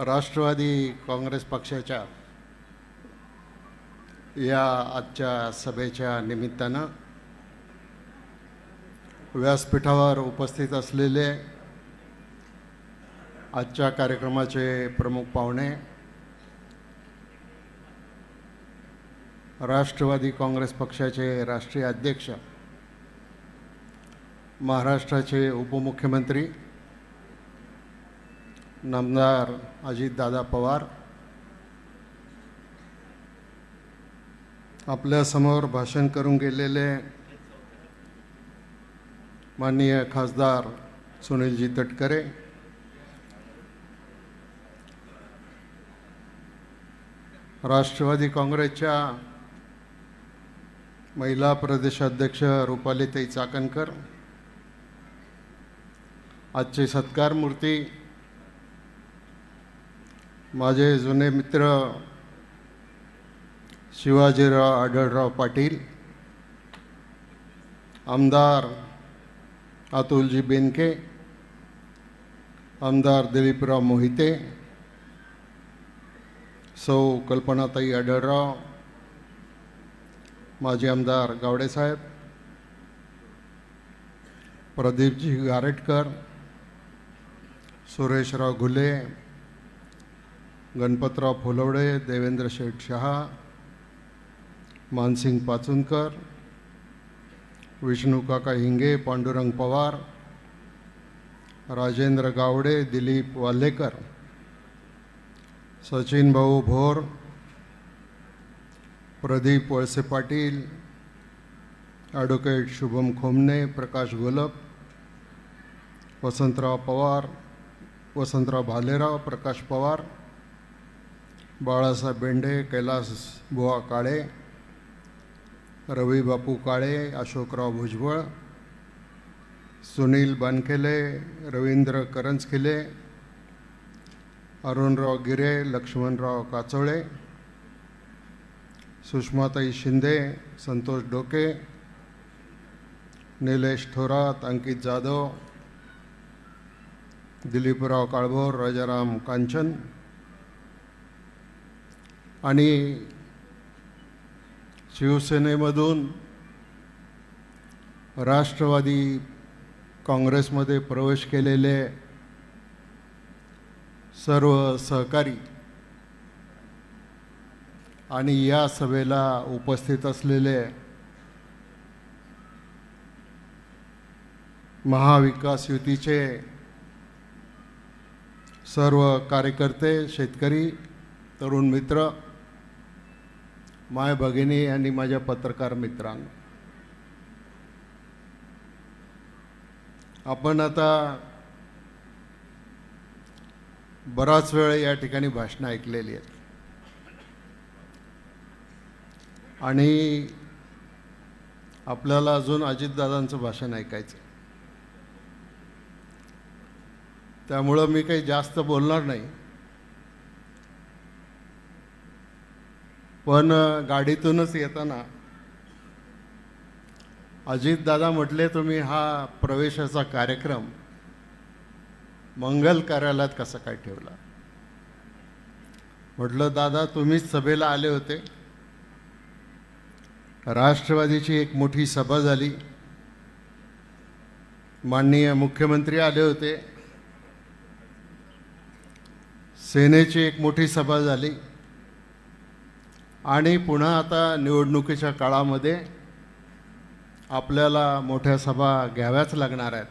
राष्ट्रवादी काँग्रेस पक्षाच्या या आजच्या सभेच्या निमित्तानं व्यासपीठावर उपस्थित असलेले आजच्या कार्यक्रमाचे प्रमुख पाहुणे राष्ट्रवादी काँग्रेस पक्षाचे राष्ट्रीय अध्यक्ष महाराष्ट्राचे उपमुख्यमंत्री नामदार अजितदादा पवार. आपल्यासमोर भाषण करून गेलेले माननीय खासदार सुनीलजी तटकरे. राष्ट्रवादी काँग्रेसच्या महिला प्रदेशाध्यक्ष रुपालीताई चाकणकर. आजचे सत्कार मूर्ती माझे जुने मित्र शिवाजीराव आढळराव पाटील आमदार अतुलजी बेनके आमदार दिलीपराव मोहिते सौ कल्पनाताई आढळराव माजी आमदार गावडेसाहेब प्रदीपजी गारेटकर सुरेशराव घुले गणपतराव फुलवडे देवेंद्र शेठ शहा मानसिंग पाचुनकर विष्णू काका हिंगे पांडुरंग पवार राजेंद्र गावडे दिलीप वाल्हेकर सचिन भाऊ भोर प्रदीप वळसे पाटील ॲडव्होकेट शुभम खोमने प्रकाश गोलप वसंतराव पवार वसंतराव भालेराव प्रकाश पवार बाळासाहेब बेंडे कैलास बुवा काळे रवी बापू काळे अशोकराव भुजबळ सुनील बानखेले रवींद्र करंजखिले अरुणराव गिरे लक्ष्मणराव काचोळे सुषमाताई शिंदे संतोष डोके निलेश थोरात अंकित जाधव दिलीपराव काळभोर राजाराम कांचन आणि शिवसेनेमधून राष्ट्रवादी काँग्रेसमध्ये प्रवेश केलेले सर्व सहकारी आणि या सभेला उपस्थित असलेले महाविकास युतीचे सर्व कार्यकर्ते शेतकरी तरुण मित्र माय भगिनी आणि माझ्या पत्रकार मित्रांनो. आपण आता बराच वेळ या ठिकाणी भाषणं ऐकलेली आहेत. आणि आपल्याला अजून अजितदादांचं भाषण ऐकायचं आहे. त्यामुळं मी काही जास्त बोलणार नाही. पण गाडीतूनच येताना अजितदादा म्हटले तुम्ही हा प्रवेशाचा कार्यक्रम मंगल कार्यालयात कसा काय ठेवला? म्हटलं दादा तुम्हीच सभेला आले होते. राष्ट्रवादीची एक मोठी सभा झाली. माननीय मुख्यमंत्री आले होते. सेनेची एक मोठी सभा झाली. आणि पुन्हा आता निवडणुकीच्या काळामध्ये आपल्याला मोठ्या सभा घ्याव्याच लागणार आहेत.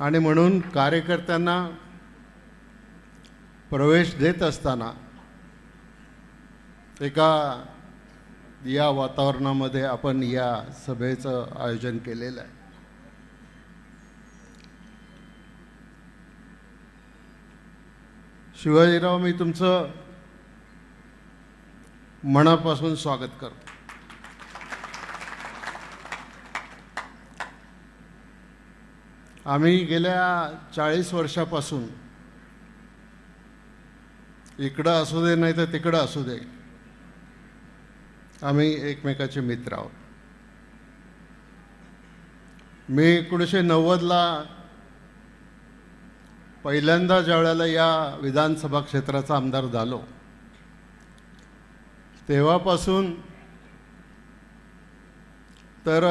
आणि म्हणून कार्यकर्त्यांना प्रवेश देत असताना एका या वातावरणामध्ये आपण या सभेचं आयोजन केलेलं आहे. शिवाजीराव मी तुमचं मनापासून स्वागत करतो. आम्ही गेल्या चाळीस वर्षापासून इकडं असू दे नाही तर तिकडं असू दे आम्ही एकमेकाचे मित्र आहोत. मी एकोणीसशे नव्वदला पहिल्यांदा ज्या वेळेला या विधानसभा क्षेत्राचा आमदार झालो तेव्हापासून तर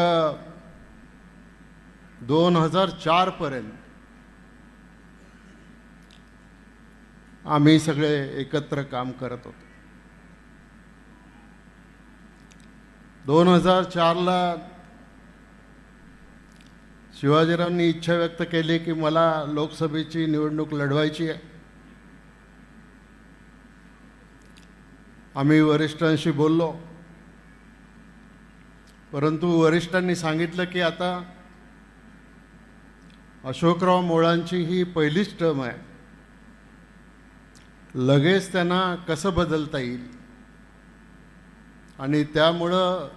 दोन हजार चारपर्यंत आम्ही सगळे एकत्र काम करत होतो. दोन हजार चारला शिवाजीरावांनी इच्छा व्यक्त केली की मला लोकसभेची निवडणूक लढवायची आहे. आम्ही वरिष्ठांशी बोललो. परंतु वरिष्ठांनी सांगितलं की आता अशोकराव मोळांची ही पहिलीच टर्म आहे. लगेच त्यांना कसं बदलता येईल? आणि त्यामुळं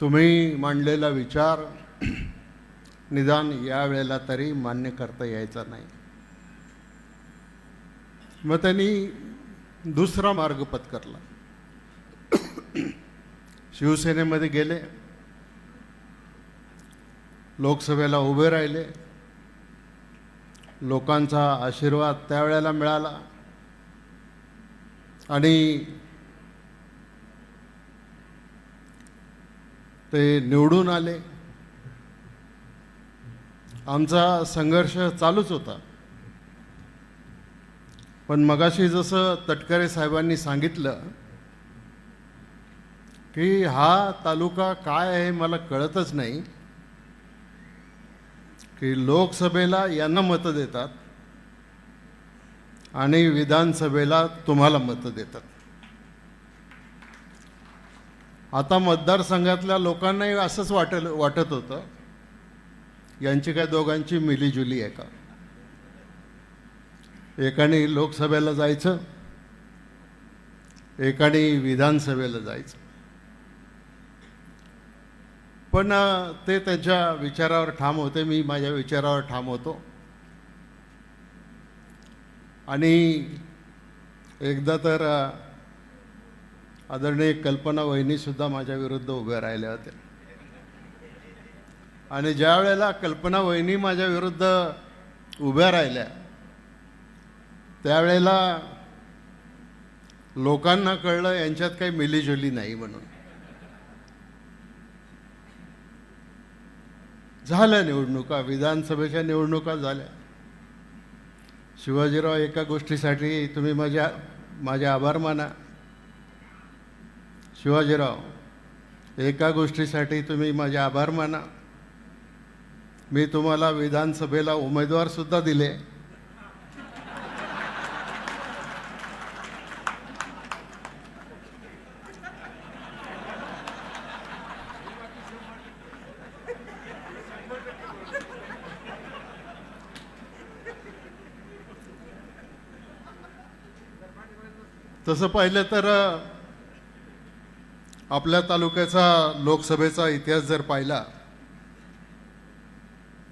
तुम्ही मांडलेला विचार निदान या वेळेला तरी मान्य करता यायचा नाही. मग त्यांनी दुसरा मार्ग पत्करला. शिवसेनेमध्ये गेले. लोकसभेला उभे राहिले. लोकांचा आशीर्वाद त्यावेळेला मिळाला. आणि ते निवडून आले. आमचा संघर्ष चालूच होता. पण मगाशी जसं तटकरे साहेबांनी सांगितलं की हा तालुका काय आहे मला कळतच नाही की लोकसभेला यांना मतं देतात आणि विधानसभेला तुम्हाला मतं देतात. आता मतदारसंघातल्या लोकांनाही असंच वाटल वाटत होतं. यांची काय दोघांची मिलीजुली आहे का? एकाने लोकसभेला जायचं एकाने विधानसभेला जायचं. पण ते त्यांच्या विचारावर ठाम होते मी माझ्या विचारावर ठाम होतो. आणि एकदा तर आदरणीय कल्पना वहिनीसुद्धा माझ्या विरुद्ध उभ्या राहिल्या होत्या आणि ज्या वेळेला कल्पना वहिनी माझ्या विरुद्ध उभ्या राहिल्या त्यावेळेला लोकांना कळलं यांच्यात काही मिलीजुली नाही म्हणून. झाल्या निवडणुका विधानसभेच्या निवडणुका झाल्या. शिवाजीराव एका गोष्टीसाठी तुम्ही माझ्या माझे आभार माना. शिवाजीराव एका गोष्टीसाठी तुम्ही माझे आभार माना. मी तुम्हाला विधानसभेला उमेदवारसुद्धा दिले. तसं पाहिलं तर आपल्या तालुक्याचा लोकसभेचा इतिहास जर पाहिला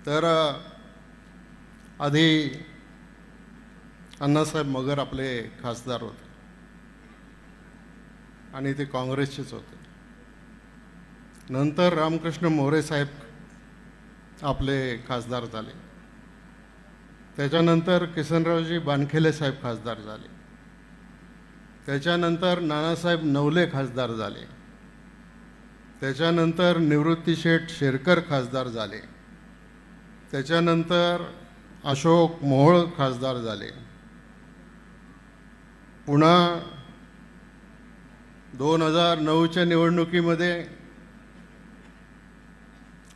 तर आधी अण्णासाहेब मगर आपले खासदार होते. आणि ते काँग्रेसचेच होते. नंतर रामकृष्ण मोरे साहेब आपले खासदार झाले. त्याच्यानंतर किसनरावजी बानखेले साहेब खासदार झाले. त्याच्यानंतर नानासाहेब नवले खासदार झाले. त्याच्यानंतर निवृत्ती शेठ शेरकर खासदार झाले. त्याच्यानंतर अशोक मोहोळ खासदार झाले. पुन्हा दोन हजार नऊच्या निवडणुकीमध्ये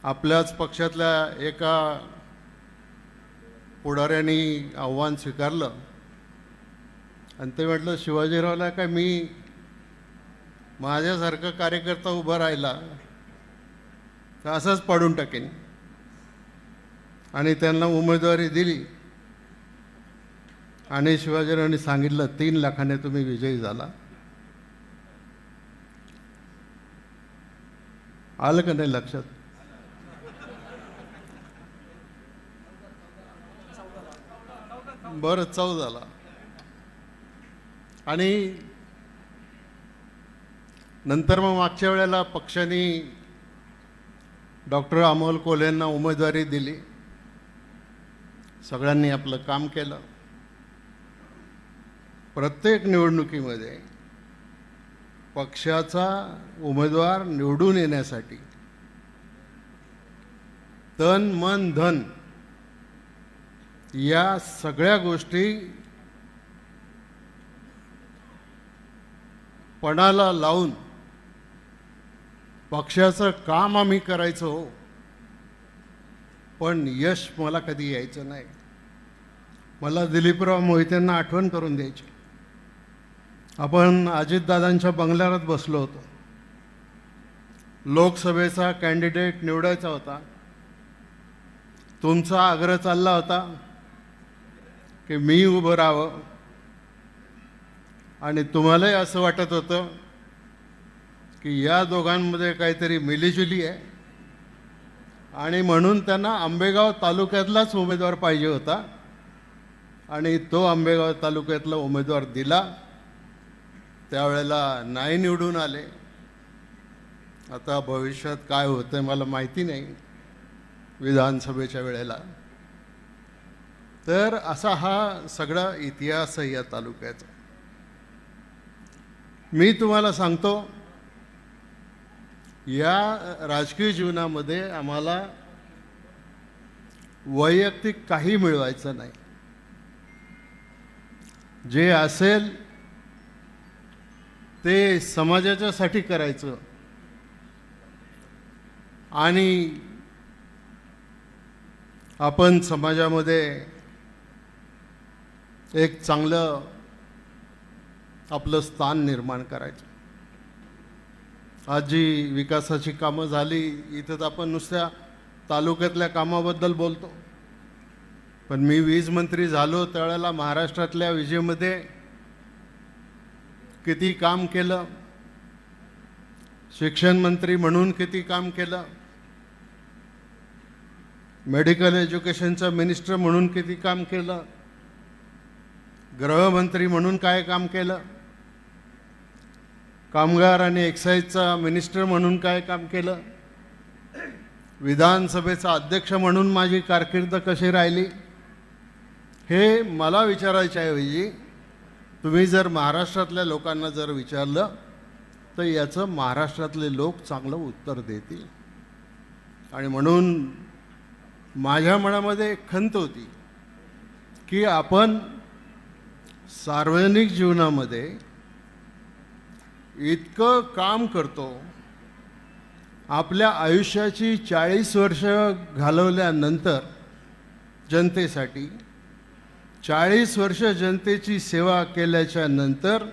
आपल्याच पक्षातल्या एका पुढाऱ्यांनी आव्हान स्वीकारलं. आणि ते म्हटलं शिवाजीरावला काय मी माझ्यासारखा कार्यकर्ता उभा राहिला तर असंच पाडून टाकेन. आणि त्यांना उमेदवारी दिली. आणि शिवाजीरावांनी सांगितलं तीन लाखाने तुम्ही विजयी झाला. आलं का नाही लक्षात? बरं चौदाला आणि नंतर मग मागच्या वेळेला पक्षाने डॉक्टर अमोल कोल्हेंना उमेदवारी दिली. सगळ्यांनी आपलं काम केलं. प्रत्येक निवडणुकीमध्ये पक्षाचा उमेदवार निवडून येण्यासाठी तन मन धन या सगळ्या गोष्टी पणाला लावून पक्षाचं काम आम्ही करायचो पण यश मला कधी यायचं नाही. मला दिलीपराव मोहितेंना आठवण करून द्यायची. आपण अजितदादांच्या बंगल्यात बसलो होतो. लोकसभेचा कॅन्डिडेट निवडायचा होता. तुमचा आग्रह चालला होता की मी उभं राहावं. आणि तुम्हालाही असं वाटत होतं की या दोघांमध्ये काहीतरी मिलीजुली आहे. आणि म्हणून त्यांना आंबेगाव तालुक्यातलाच उमेदवार पाहिजे होता. आणि तो आंबेगाव तालुक्यातला उमेदवार दिला. त्यावेळेला नाही निवडून आले. आता भविष्यात काय होतं मला माहिती नाही विधानसभेच्या वेळेला. तर असा हा सगळा इतिहास आहे या तालुक्याचा. मी तुम्हाला सांगतो या राजकीय जीवनामध्ये आम्हाला वैयक्तिक काही मिळवायचं नाही. जे असेल ते समाजाच्यासाठी करायचं आणि आपण समाजामध्ये एक चांगलं आपलं स्थान निर्माण करायचं. आज जी विकासाची कामं झाली इथं तर आपण नुसत्या तालुक्यातल्या कामाबद्दल बोलतो. पण मी वीज मंत्री झालो त्यावेळेला महाराष्ट्रातल्या विजेमध्ये किती काम केलं? शिक्षण मंत्री म्हणून किती काम केलं? मेडिकल एज्युकेशनचा मिनिस्टर म्हणून किती काम केलं? गृहमंत्री म्हणून काय काम केलं? कामगार आणि एक्साईजचा मिनिस्टर म्हणून काय काम केलं? विधानसभेचा अध्यक्ष म्हणून माझी कारकीर्द कशी राहिली? हे मला विचारायच्या ऐवजी तुम्ही जर महाराष्ट्रातल्या लोकांना जर विचारलं तर याचं महाराष्ट्रातले लोक चांगलं उत्तर देतील. आणि म्हणून माझ्या मनामध्ये खंत होती की आपण सार्वजनिक जीवनामध्ये इतकं काम करतो. आपल्या आयुष्याची चाळीस वर्ष घालवल्यानंतर जनतेसाठी चाळीस वर्ष जनतेची सेवा केल्याच्यानंतर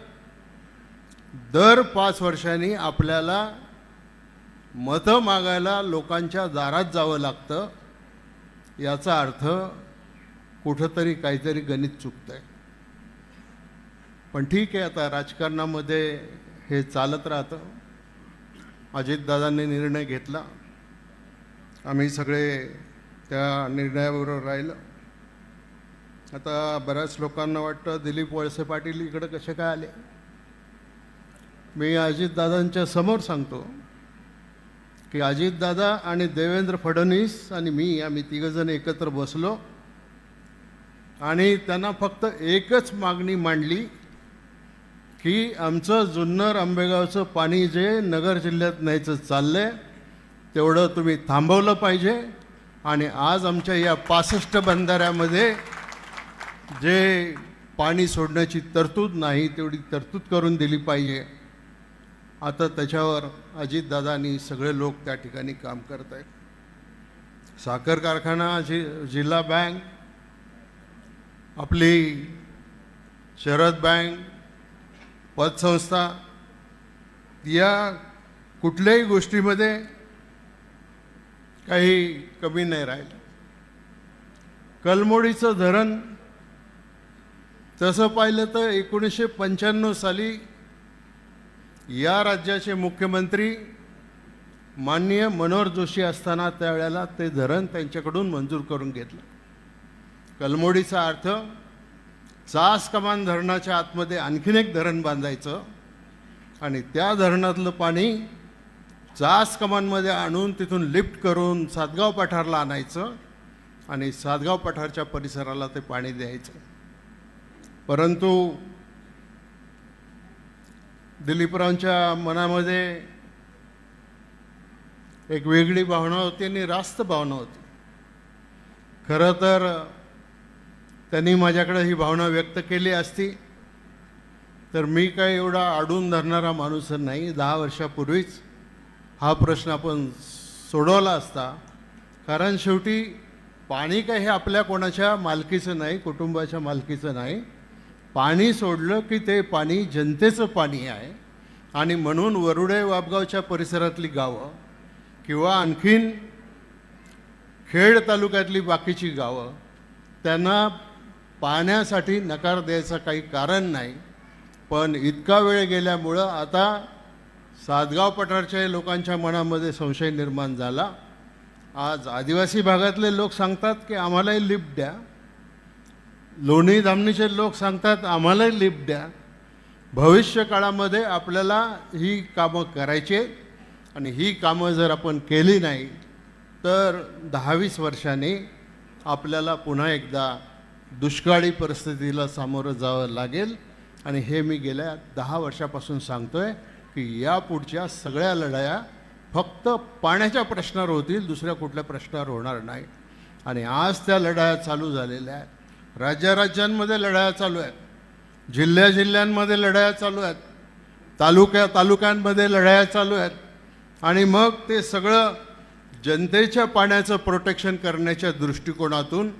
दर पाच वर्षांनी आपल्याला मतं मागायला लोकांच्या दारात जावं लागतं याचा अर्थ कुठंतरी काहीतरी गणित चुकतंय. पण ठीक आहे आता राजकारणामध्ये हे चालत राहतं. अजितदादांनी निर्णय घेतला. आम्ही सगळे त्या निर्णयाबरोबर राहिलं. आता बऱ्याच लोकांना वाटतं दिलीप वळसे पाटील इकडं कसे काय आले? मी अजितदादांच्या समोर सांगतो की अजितदादा आणि देवेंद्र फडणवीस आणि मी आम्ही तिघंजण एकत्र बसलो आणि त्यांना फक्त एकच मागणी मांडली की आमचं जुन्नर आंबेगावचं पाणी जे नगर जिल्ह्यात न्यायचं चाललं आहे तेवढं तुम्ही थांबवलं पाहिजे. आणि आज आमच्या या पासष्ट बंधाऱ्यामध्ये जे पाणी सोडण्याची तरतूद नाही तेवढी तरतूद करून दिली पाहिजे. आता त्याच्यावर अजितदादांनी सगळे लोक त्या ठिकाणी काम करत आहेत साखर कारखाना जि जिल्हा बँक आपली शरद बँक पतसंस्था या कुठल्याही गोष्टीमध्ये काही कमी नाही राहिलं. कलमोडीचं धरण तसं पाहिलं तर एकोणीसशे पंच्याण्णव साली या राज्याचे मुख्यमंत्री माननीय मनोहर जोशी असताना त्यावेळेला ते धरण त्यांच्याकडून मंजूर करून घेतलं. कलमोडीचा अर्थ चास कमान धरणाच्या आतमध्ये आणखीन एक धरण बांधायचं आणि त्या धरणातलं पाणी चास कमानमध्ये आणून तिथून लिफ्ट करून सातगाव पठारला आणायचं आणि सातगाव पठारच्या परिसराला ते पाणी द्यायचं. परंतु दिलीपरावांच्या मनामध्ये एक वेगळी भावना होती आणि रास्त भावना होती. खरं तर त्यांनी माझ्याकडे ही भावना व्यक्त केली असती. तर मी काय एवढा अडून धरणारा माणूस नाही. दहा वर्षापूर्वीच हा प्रश्न आपण सोडवला असता. कारण शेवटी पाणी काय हे आपल्या कोणाच्या मालकीचं नाही कुटुंबाच्या मालकीचं नाही. पाणी सोडलं की ते पाणी जनतेचं पाणी आहे. आणि म्हणून वरुडे वाबगावच्या परिसरातली गावं किंवा आणखीन खेड तालुक्यातली बाकीची गावं त्यांना पाहण्यासाठी नकार द्यायचं काही कारण नाही पण इतका वेळ गेल्यामुळं आता सातगाव पठारच्या लोकांच्या मनामध्ये संशय निर्माण झाला. आज आदिवासी भागातले लोक सांगतात की आम्हालाही लिफ्ट द्या. लोणी धामणीचे लोक सांगतात आम्हालाही लिफ्ट द्या. भविष्य काळामध्ये आपल्याला ही कामं करायची आहेत आणि ही कामं जर आपण केली नाही तर दहावीस वर्षांनी आपल्याला पुन्हा एकदा दुष्काळी परिस्थितीला सामोरं जावं लागेल. आणि हे मी गेल्या दहा वर्षापासून सांगतो आहे की या पुढच्या सगळ्या लढाया फक्त पाण्याच्या प्रश्नावर होतील दुसऱ्या कुठल्या प्रश्नावर होणार नाही. आणि आज त्या लढाया चालू झालेल्या आहेत. राज्याराज्यांमध्ये लढाया चालू आहेत. जिल्ह्या जिल्ह्यांमध्ये लढाया चालू आहेत. तालुक्या तालुक्यांमध्ये लढाया चालू आहेत. आणि मग ते सगळं जनतेच्या पाण्याचं प्रोटेक्शन करण्याच्या दृष्टिकोनातून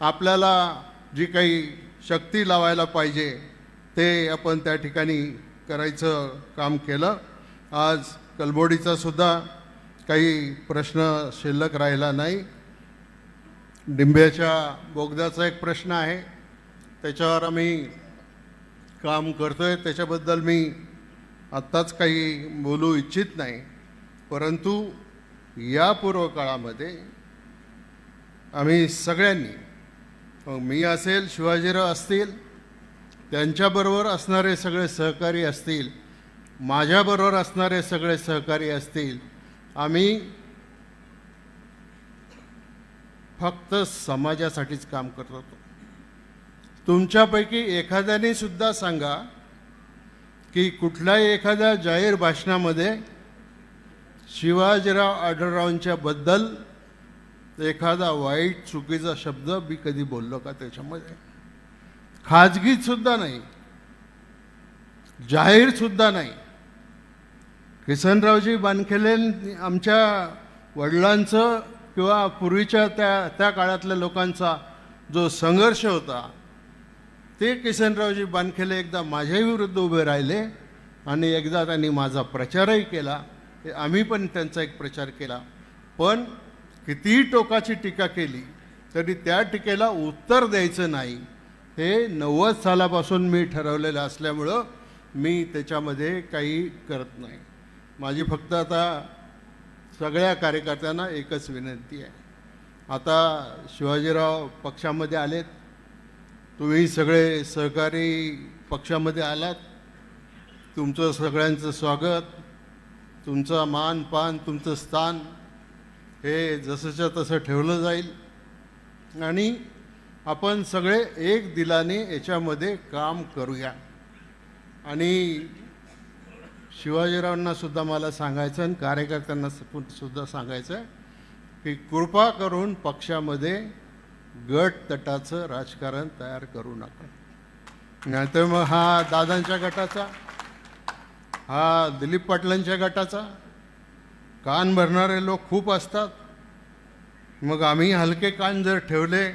आपल्याला जी काही शक्ती लावायला पाहिजे ते आपण त्या ठिकाणी करायचं काम केलं. आज कलबोडीचा सुद्धा काही प्रश्न शिल्लक राहिला नाही. डिंब्याच्या बोगद्याचा एक प्रश्न आहे. त्याच्यावर आम्ही काम करतो आहे त्याच्याबद्दल मी आत्ताच काही बोलू इच्छित नाही. परंतु या पूर्व काळामध्ये आम्ही सगळ्यांनी मग मी असेल शिवाजीराव असतील त्यांच्याबरोबर असणारे सगळे सहकारी असतील माझ्याबरोबर असणारे सगळे सहकारी असतील आम्ही फक्त समाजासाठीच काम करत होतो. तुमच्यापैकी एखाद्याने सुद्धा सांगा की कुठल्याही एखाद्या जाहीर भाषणामध्ये शिवाजीराव आढळरावांच्या बद्दल एखादा वाईट चुकीचा शब्द मी कधी बोललो का त्याच्यामध्ये? खाजगीत सुद्धा नाही. जाहीर सुद्धा नाही. किसनरावजी बानखेले आमच्या वडिलांचं किंवा पूर्वीच्या त्या त्या काळातल्या लोकांचा जो संघर्ष होता ते किसनरावजी बानखेले एकदा माझ्याही विरुद्ध उभे राहिले आणि एकदा त्यांनी माझा प्रचारही केला. आम्ही पण त्यांचा एक प्रचार केला. पण कितीही टोकाची टीका केली तरी त्या टीकेला उत्तर द्यायचं नाही. हे नव्वद सालापासून मी ठरवलेलं असल्यामुळं मी त्याच्यामध्ये काही करत नाही. माझी फक्त आता सगळ्या कार्यकर्त्यांना एकच विनंती आहे. आता शिवाजीराव पक्षामध्ये आलेत. तुम्ही सगळे सहकारी पक्षामध्ये आलात. तुमचं सगळ्यांचं स्वागत. तुमचं मान पान तुमचं स्थान. हे जसंच्या तसं ठेवलं जाईल. आणि आपण सगळे एक दिलाने याच्यामध्ये काम करूया. आणि शिवाजीरावांना सुद्धा मला सांगायचं आणि कार्यकर्त्यांना सुद्धा सांगायचं आहे की कृपा करून पक्षामध्ये गट तटाचं राजकारण तयार करू नका. नाहीतर मग हा दादांच्या गटाचा हा दिलीप पाटलांच्या गटाचा कान भरणारे लोक खूप असतात. मग आम्ही हलके कान जर ठेवले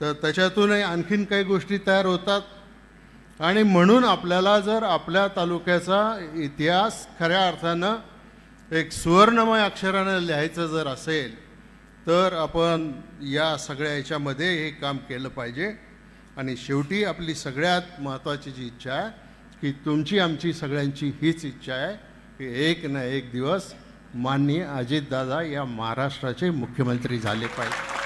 तर त्याच्यातूनही आणखीन काही गोष्टी तयार होतात. आणि म्हणून आपल्याला जर आपल्या तालुक्याचा इतिहास खऱ्या अर्थानं एक सुवर्णमय अक्षरानं लिहायचं जर असेल तर आपण या सगळ्या याच्यामध्ये हे काम केलं पाहिजे. आणि शेवटी आपली सगळ्यात महत्त्वाची जी इच्छा आहे की तुमची आमची सगळ्यांची हीच इच्छा आहे की एक ना एक दिवस माननीय अजितदादा या महाराष्ट्राचे मुख्यमंत्री झाले पाहिजे.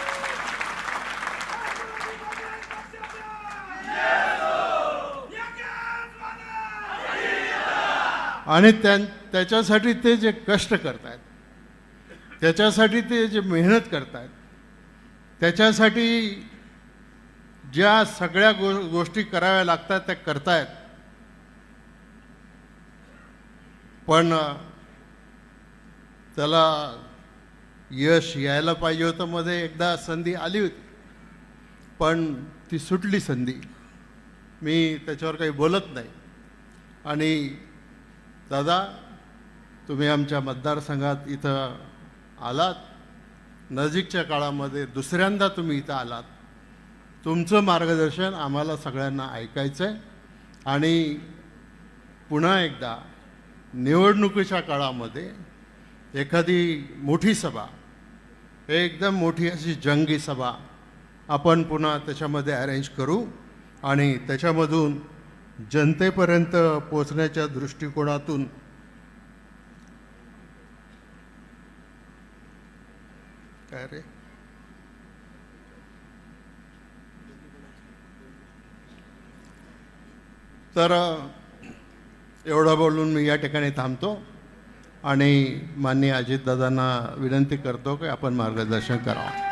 आणि त्या त्याच्यासाठी ते जे कष्ट करतायत त्याच्यासाठी ते जे मेहनत करतायत त्याच्यासाठी ज्या सगळ्या गो गोष्टी कराव्या लागतात त्या करतायत. पण त्याला यश यायला पाहिजे होतं. मध्ये एकदा संधी आली होती. पण ती सुटली संधी. मी त्याच्यावर काही बोलत नाही. आणि दादा तुम्ही आमच्या मतदारसंघात इथं आलात. नजीकच्या काळामध्ये दुसऱ्यांदा तुम्ही इथं आलात. तुमचं मार्गदर्शन आम्हाला सगळ्यांना ऐकायचं आहे आणि पुन्हा एकदा निवडणुकीच्या काळामध्ये एखादी मोठी सभा एकदम मोठी अशी जंगी सभा आपण पुन्हा त्याच्यामध्ये अरेंज करू आणि त्याच्यामधून जनतेपर्यंत पोचण्याच्या दृष्टिकोनातून काय रे? तर एवढं बोलून मी या ठिकाणी थांबतो. आणि माननीय अजितदादांना विनंती करतो की आपण मार्गदर्शन करावं.